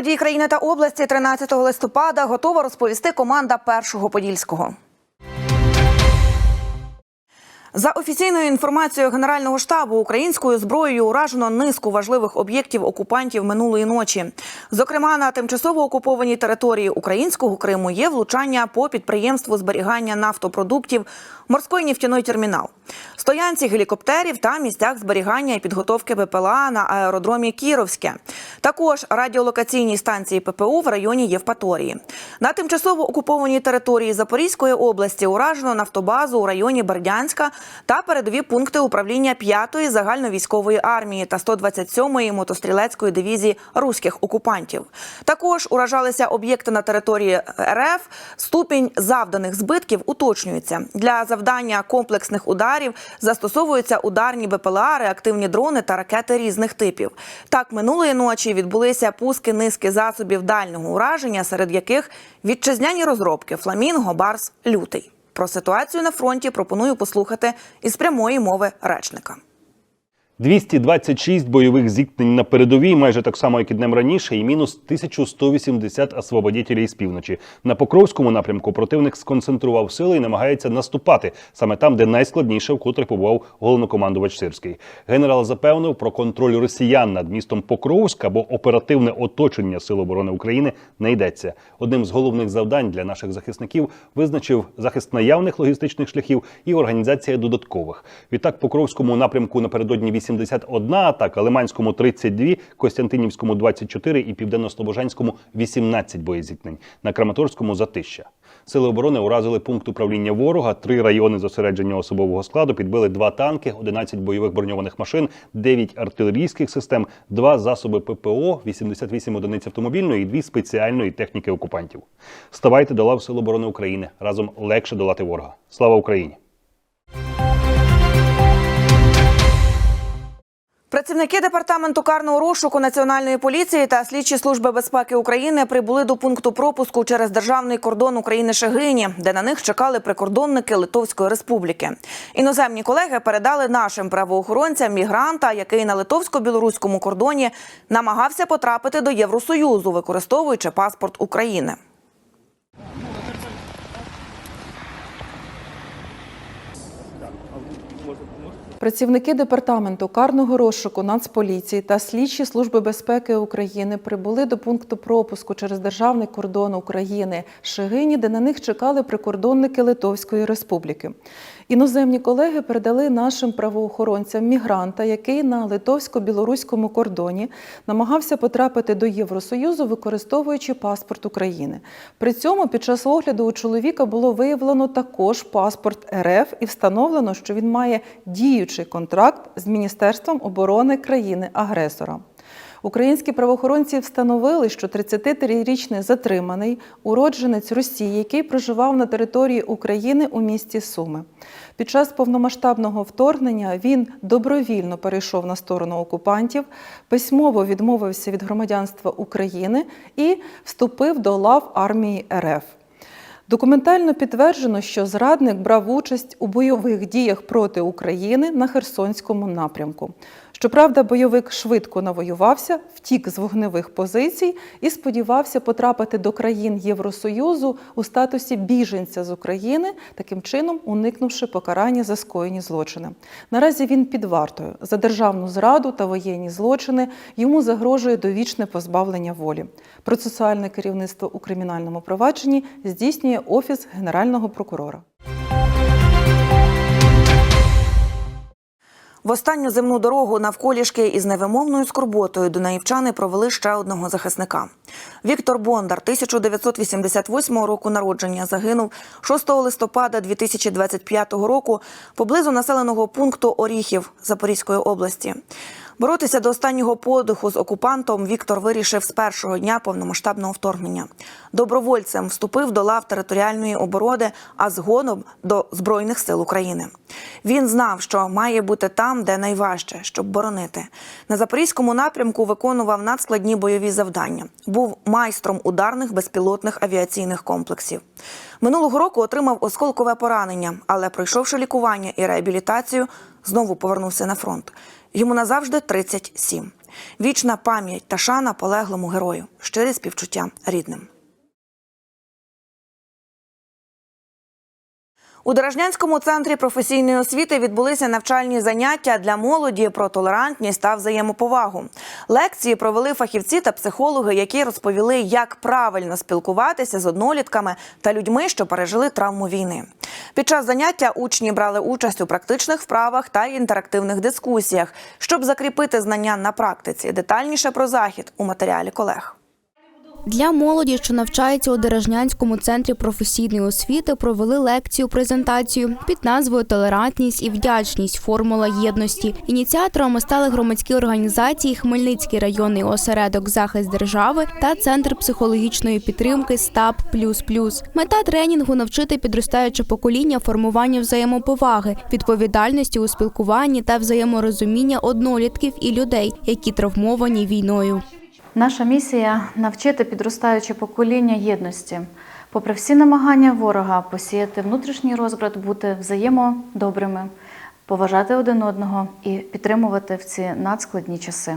подій країни та області 13 листопада готова розповісти команда першого подільського. За офіційною інформацією Генерального штабу українською зброєю уражено низку важливих об'єктів окупантів минулої ночі. Зокрема, на тимчасово окупованій території українського Криму є влучання по підприємству зберігання нафтопродуктів морський нефтяний термінал, стоянці гелікоптерів та місцях зберігання і підготовки БПЛА на аеродромі Кіровське. Також радіолокаційній станції ППУ в районі Євпаторії. На тимчасово окупованій території Запорізької області уражено нафтобазу у районі Бердянська та передові пункти управління 5-ї загальновійськової армії та 127-ї мотострілецької дивізії руських окупантів. Також уражалися об'єкти на території РФ. Ступінь завданих збитків уточнюється. Для завдання комплексних ударів застосовуються ударні БПЛА, реактивні дрони та ракети різних типів. Так минулої ночі відбулися пуски низки засобів дальнього ураження, серед яких вітчизняні розробки Фламінго, Барс, Лютий. Про ситуацію на фронті пропоную послухати із прямої мови речника. 226 бойових зіткнень на передовій, майже так само, як і днем раніше, і мінус 1180 освободітелів з півночі. На Покровському напрямку противник сконцентрував сили і намагається наступати саме там, де найскладніше, вкотре побував головнокомандувач Сирський. Генерал запевнив про контроль росіян над містом Покровськ або оперативне оточення Сил оборони України не йдеться. Одним з головних завдань для наших захисників визначив захист наявних логістичних шляхів і організація додаткових. Відтак, Покровському напрямку напередодні 81 атака, Лиманському 32, Костянтинівському 24 і Південно-Слобожанському 18 боєзіткнень. На Краматорському затища. Сили оборони уразили пункт управління ворога, три райони зосередження особового складу, підбили два танки, 11 бойових броньованих машин, 9 артилерійських систем, два засоби ППО, 88 одиниць автомобільної і дві спеціальної техніки окупантів. Ставайте до лав Сил оборони України. Разом легше долати ворога. Слава Україні! Працівники департаменту карного розшуку національної поліції та слідчі служби безпеки України прибули до пункту пропуску через державний кордон України Шегині, де на них чекали прикордонники Литовської Республіки. Іноземні колеги передали нашим правоохоронцям мігранта, який на литовсько-білоруському кордоні намагався потрапити до Євросоюзу, використовуючи паспорт України. Працівники департаменту карного розшуку Нацполіції та слідчі служби безпеки України прибули до пункту пропуску через державний кордон України Шигині, де на них чекали прикордонники Литовської Республіки. Іноземні колеги передали нашим правоохоронцям мігранта, який на литовсько-білоруському кордоні намагався потрапити до Євросоюзу, використовуючи паспорт України. При цьому під час огляду у чоловіка було виявлено також паспорт РФ і встановлено, що він має діючий контракт з Міністерством оборони країни-агресора. Українські правоохоронці встановили, що 33-річний затриманий уродженець Росії, який проживав на території України у місті Суми. Під час повномасштабного вторгнення він добровільно перейшов на сторону окупантів, письмово відмовився від громадянства України і вступив до лав армії РФ. Документально підтверджено, що зрадник брав участь у бойових діях проти України на Херсонському напрямку. Щоправда, бойовик швидко навоювався, втік з вогневих позицій і сподівався потрапити до країн Євросоюзу у статусі біженця з України, таким чином уникнувши покарання за скоєні злочини. Наразі він під вартою за державну зраду та воєнні злочини йому загрожує довічне позбавлення волі. Процесуальне керівництво у кримінальному провадженні здійснює офіс генерального прокурора. В останню земну дорогу навколішки із невимовною скорботою дунаївчани провели ще одного захисника. Віктор Бондар, 1988 року народження, загинув 6 листопада 2025 року поблизу населеного пункту Оріхів Запорізької області. Боротися до останнього подиху з окупантом Віктор вирішив з першого дня повномасштабного вторгнення. Добровольцем вступив до лав територіальної оборони, а згодом до Збройних сил України. Він знав, що має бути там, де найважче, щоб боронити. На запорізькому напрямку виконував надскладні бойові завдання. Був майстром ударних безпілотних авіаційних комплексів. Минулого року отримав осколкове поранення, але пройшовши лікування і реабілітацію, знову повернувся на фронт. Йому назавжди 37. Вічна пам'ять та шана полеглому герою. Щирі співчуття рідним. У Дорожнянському центрі професійної освіти відбулися навчальні заняття для молоді про толерантність та взаємоповагу. Лекції провели фахівці та психологи, які розповіли, як правильно спілкуватися з однолітками та людьми, що пережили травму війни. Під час заняття учні брали участь у практичних вправах та інтерактивних дискусіях, щоб закріпити знання на практиці. Детальніше про захід у матеріалі колег. Для молоді, що навчається у Дережнянському центрі професійної освіти, провели лекцію презентацію під назвою Толерантність і вдячність. Формула єдності. Ініціаторами стали громадські організації Хмельницький районний осередок захист держави та центр психологічної підтримки СТАП Мета тренінгу навчити підростаюче покоління формуванню взаємоповаги, відповідальності у спілкуванні та взаєморозуміння однолітків і людей, які травмовані війною. Наша місія навчити підростаюче покоління єдності, попри всі намагання ворога посіяти внутрішній розбрат, бути взаємодобрими, поважати один одного і підтримувати в ці надскладні часи.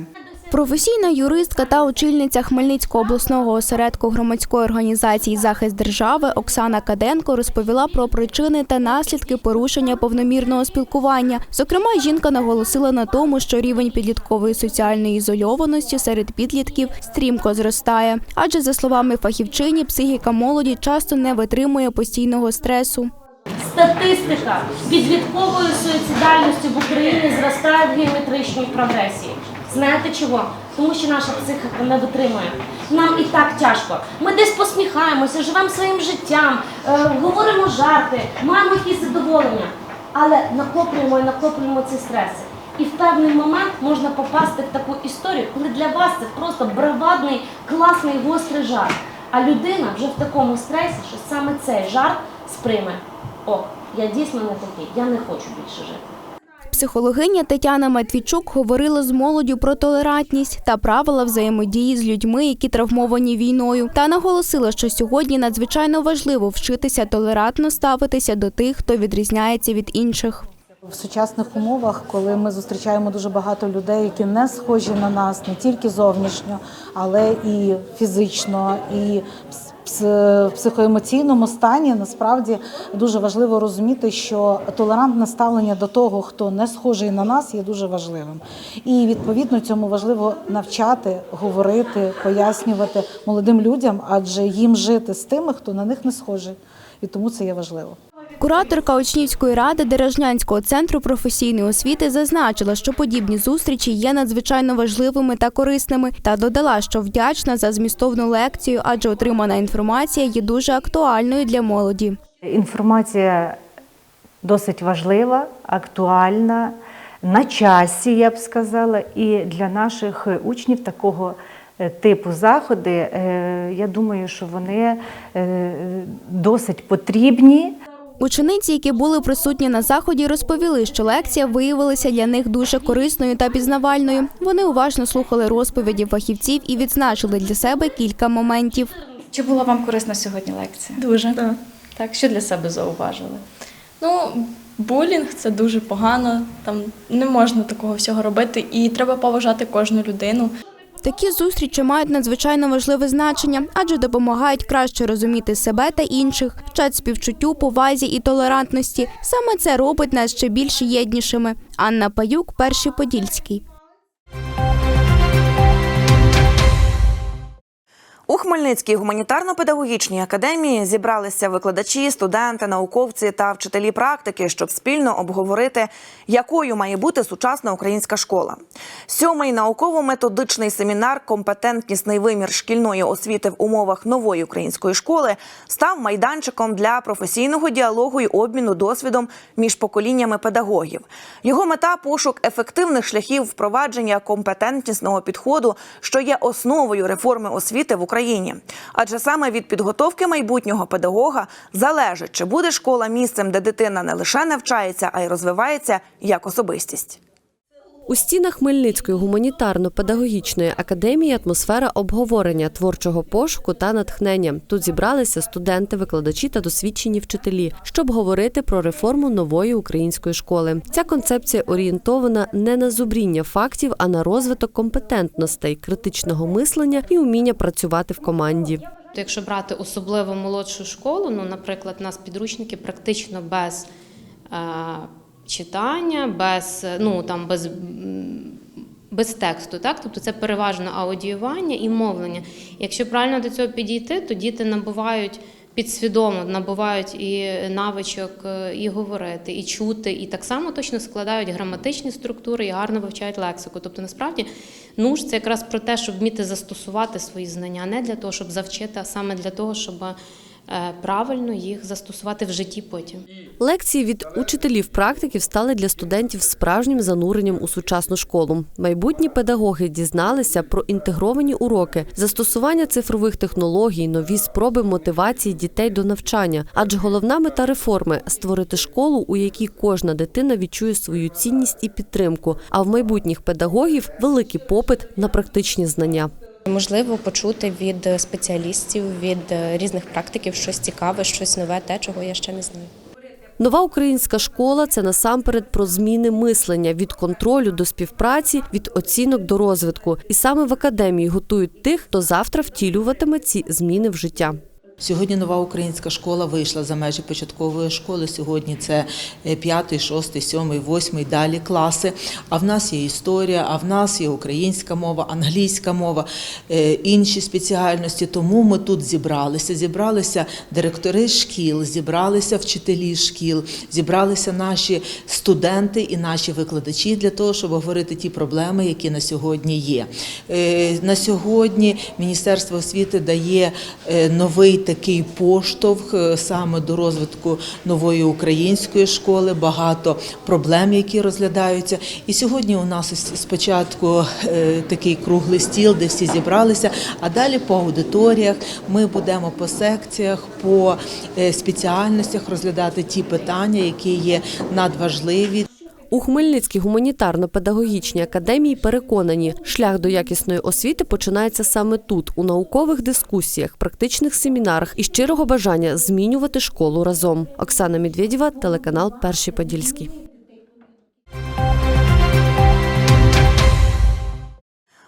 Професійна юристка та очільниця Хмельницького обласного осередку громадської організації Захист держави Оксана Каденко розповіла про причини та наслідки порушення повномірного спілкування. Зокрема, жінка наголосила на тому, що рівень підліткової соціальної ізольованості серед підлітків стрімко зростає. Адже, за словами фахівчині, психіка молоді часто не витримує постійного стресу. Статистика підліткової суїцидальності в Україні зростає в геометричній прогресії. Знаєте чого? Тому що наша психіка не витримує. Нам і так тяжко. Ми десь посміхаємося, живемо своїм життям, е, говоримо жарти, маємо якісь задоволення, але накоплюємо і накоплюємо ці стреси. І в певний момент можна попасти в таку історію, коли для вас це просто бравадний, класний, гострий жарт. А людина вже в такому стресі, що саме цей жарт сприйме. О, я дійсно не такий, я не хочу більше жити. Психологиня Тетяна Матвійчук говорила з молоддю про толерантність та правила взаємодії з людьми, які травмовані війною, та наголосила, що сьогодні надзвичайно важливо вчитися толерантно ставитися до тих, хто відрізняється від інших. В сучасних умовах, коли ми зустрічаємо дуже багато людей, які не схожі на нас не тільки зовнішньо, але і фізично, і психоемоційному стані, насправді дуже важливо розуміти, що толерантне ставлення до того, хто не схожий на нас, є дуже важливим. І відповідно цьому важливо навчати, говорити, пояснювати молодим людям, адже їм жити з тими, хто на них не схожий, і тому це є важливо. Кураторка Учнівської ради Дережнянського центру професійної освіти зазначила, що подібні зустрічі є надзвичайно важливими та корисними, та додала, що вдячна за змістовну лекцію, адже отримана інформація є дуже актуальною для молоді. Інформація досить важлива, актуальна, на часі, я б сказала, і для наших учнів такого е, типу заходи, е, я думаю, що вони е, досить потрібні. Учениці, які були присутні на заході, розповіли, що лекція виявилася для них дуже корисною та пізнавальною. Вони уважно слухали розповіді фахівців і відзначили для себе кілька моментів. Чи була вам корисна сьогодні лекція? Дуже. Так. Так, що для себе зауважили? Ну, булінг це дуже погано, там не можна такого всього робити, і треба поважати кожну людину. Такі зустрічі мають надзвичайно важливе значення, адже допомагають краще розуміти себе та інших, вчать співчуттю, повазі і толерантності. Саме це робить нас ще більш єднішими. Анна Паюк, перший подільський. У Хмельницькій гуманітарно-педагогічній академії зібралися викладачі, студенти, науковці та вчителі практики, щоб спільно обговорити, якою має бути сучасна українська школа. Сьомий науково-методичний семінар Компетентнісний вимір шкільної освіти в умовах нової української школи став майданчиком для професійного діалогу і обміну досвідом між поколіннями педагогів. Його мета пошук ефективних шляхів впровадження компетентнісного підходу, що є основою реформи освіти в Україні. Адже саме від підготовки майбутнього педагога залежить, чи буде школа місцем, де дитина не лише навчається, а й розвивається як особистість. У стінах Хмельницької гуманітарно-педагогічної академії атмосфера обговорення творчого пошуку та натхнення. Тут зібралися студенти, викладачі та досвідчені вчителі, щоб говорити про реформу нової української школи. Ця концепція орієнтована не на зубріння фактів, а на розвиток компетентностей, критичного мислення і уміння працювати в команді. Якщо брати особливо молодшу школу, ну, наприклад, у нас підручники практично без е, читання, без, ну, там, без, без тексту, так? тобто це переважно аудіювання і мовлення. Якщо правильно до цього підійти, то діти набувають підсвідомо, набувають і навичок е, і говорити, і чути, і так само точно складають граматичні структури і гарно вивчають лексику. Тобто, насправді, нуж це якраз про те, щоб вміти застосувати свої знання, не для того, щоб завчити, а саме для того, щоб правильно їх застосувати в житті потім. Лекції від учителів-практиків стали для студентів справжнім зануренням у сучасну школу. Майбутні педагоги дізналися про інтегровані уроки, застосування цифрових технологій, нові спроби мотивації дітей до навчання. Адже головна мета реформи створити школу, у якій кожна дитина відчує свою цінність і підтримку. А в майбутніх педагогів великий попит на практичні знання. Можливо, почути від спеціалістів, від різних практиків щось цікаве, щось нове, те, чого я ще не знаю. Нова українська школа це насамперед про зміни мислення від контролю до співпраці, від оцінок до розвитку. І саме в академії готують тих, хто завтра втілюватиме ці зміни в життя. Сьогодні нова українська школа вийшла за межі початкової школи. Сьогодні це 5, 6, 7, 8, далі класи. А в нас є історія, а в нас є українська мова, англійська мова, е, інші спеціальності. Тому ми тут зібралися. Зібралися директори шкіл, зібралися вчителі шкіл, зібралися наші студенти і наші викладачі для того, щоб говорити ті проблеми, які на сьогодні є. Е, На сьогодні Міністерство освіти дає е, новий такий поштовх е, саме до розвитку нової української школи, багато проблем, які розглядаються. І сьогодні у нас спочатку е, такий круглий стіл, де всі зібралися, а далі по аудиторіях ми будемо по секціях, по е, спеціальностях розглядати ті питання, які є надважливі. У Хмельницькій гуманітарно-педагогічній академії переконані, шлях до якісної освіти починається саме тут, у наукових дискусіях, практичних семінарах і щирого бажання змінювати школу разом. Оксана Медведєва, телеканал Перший Подільський.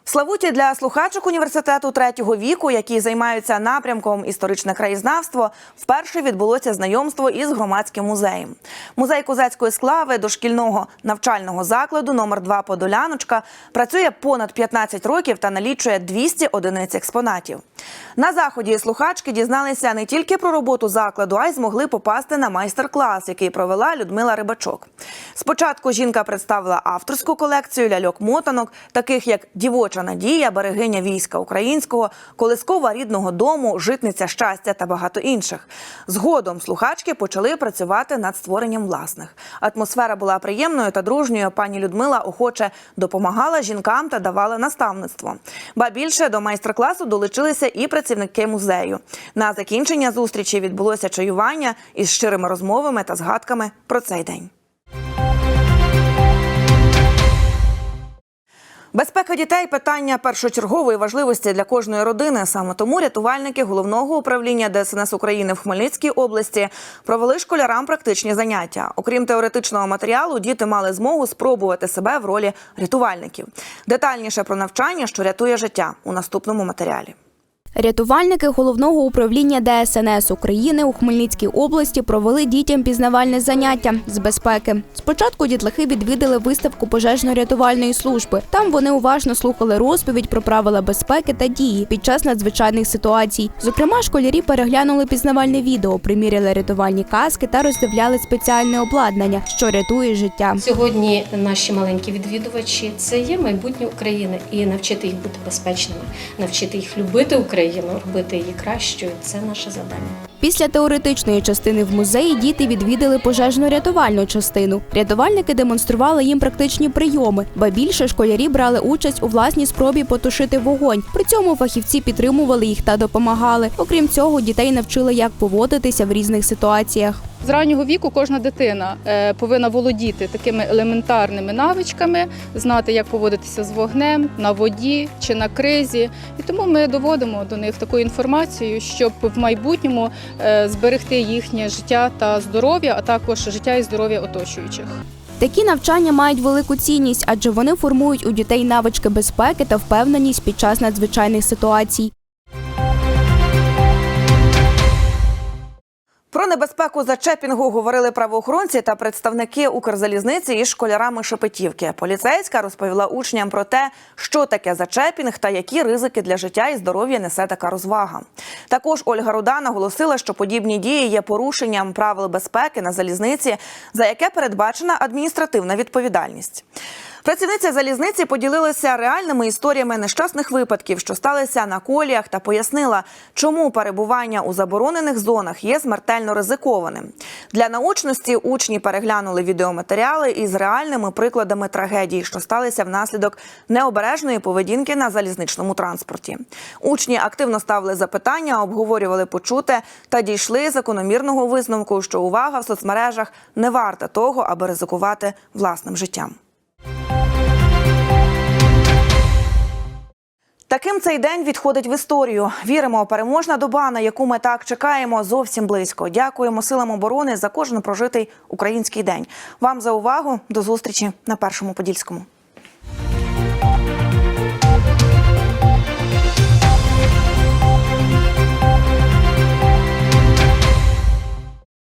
Славуті для слухачок університету третього віку, які займаються напрямком історичне краєзнавство, вперше відбулося знайомство із громадським музеєм. Музей козацької склави дошкільного навчального закладу номер 2 Подоляночка працює понад 15 років та налічує 200 одиниць експонатів. На заході слухачки дізналися не тільки про роботу закладу, а й змогли попасти на майстер-клас, який провела Людмила Рибачок. Спочатку жінка представила авторську колекцію ляльок-мотанок, таких як дівоча надія, берегиня війська українського, колискова рідного дому, житниця щастя та багато інших. Згодом слухачки почали працювати над створенням власних. Атмосфера була приємною та дружньою. Пані Людмила охоче допомагала жінкам та давала наставництво. Ба більше до майстер-класу долучилися і працівники музею. На закінчення зустрічі відбулося чаювання із щирими розмовами та згадками про цей день. Безпека дітей питання першочергової важливості для кожної родини. Саме тому рятувальники головного управління ДСНС України в Хмельницькій області провели школярам практичні заняття. Окрім теоретичного матеріалу, діти мали змогу спробувати себе в ролі рятувальників. Детальніше про навчання, що рятує життя, у наступному матеріалі. Рятувальники головного управління ДСНС України у Хмельницькій області провели дітям пізнавальне заняття з безпеки. Спочатку дітлахи відвідали виставку пожежно-рятувальної служби. Там вони уважно слухали розповідь про правила безпеки та дії під час надзвичайних ситуацій. Зокрема, школярі переглянули пізнавальне відео, приміряли рятувальні каски та роздивляли спеціальне обладнання, що рятує життя. Сьогодні наші маленькі відвідувачі це є майбутнє України, і навчити їх бути безпечними, навчити їх любити Україну, робити її кращою це наше завдання. Після теоретичної частини в музеї діти відвідали пожежно-рятувальну частину. Рятувальники демонстрували їм практичні прийоми, ба більше школярі брали участь у власній спробі потушити вогонь. При цьому фахівці підтримували їх та допомагали. Окрім цього, дітей навчили, як поводитися в різних ситуаціях. З раннього віку кожна дитина е, повинна володіти такими елементарними навичками, знати, як поводитися з вогнем на воді чи на кризі. І тому ми доводимо до них таку інформацію, щоб в майбутньому зберегти їхнє життя та здоров'я, а також життя і здоров'я оточуючих. Такі навчання мають велику цінність, адже вони формують у дітей навички безпеки та впевненість під час надзвичайних ситуацій. Про небезпеку зачепінгу говорили правоохоронці та представники Укрзалізниці із школярами Шепетівки. Поліцейська розповіла учням про те, що таке зачепінг та які ризики для життя і здоров'я несе така розвага. Також Ольга Руда наголосила, що подібні дії є порушенням правил безпеки на залізниці, за яке передбачена адміністративна відповідальність. Працівниці залізниці поділилися реальними історіями нещасних випадків, що сталися на коліях, та пояснила, чому перебування у заборонених зонах є смертельно ризикованим. Для научності учні переглянули відеоматеріали із реальними прикладами трагедій, що сталися внаслідок необережної поведінки на залізничному транспорті. Учні активно ставили запитання, обговорювали почуте та дійшли закономірного висновку, що увага в соцмережах не варта того, аби ризикувати власним життям. Таким цей день відходить в історію. Віримо, переможна доба, на яку ми так чекаємо, зовсім близько. Дякуємо силам оборони за кожен прожитий український день. Вам за увагу. До зустрічі на першому подільському.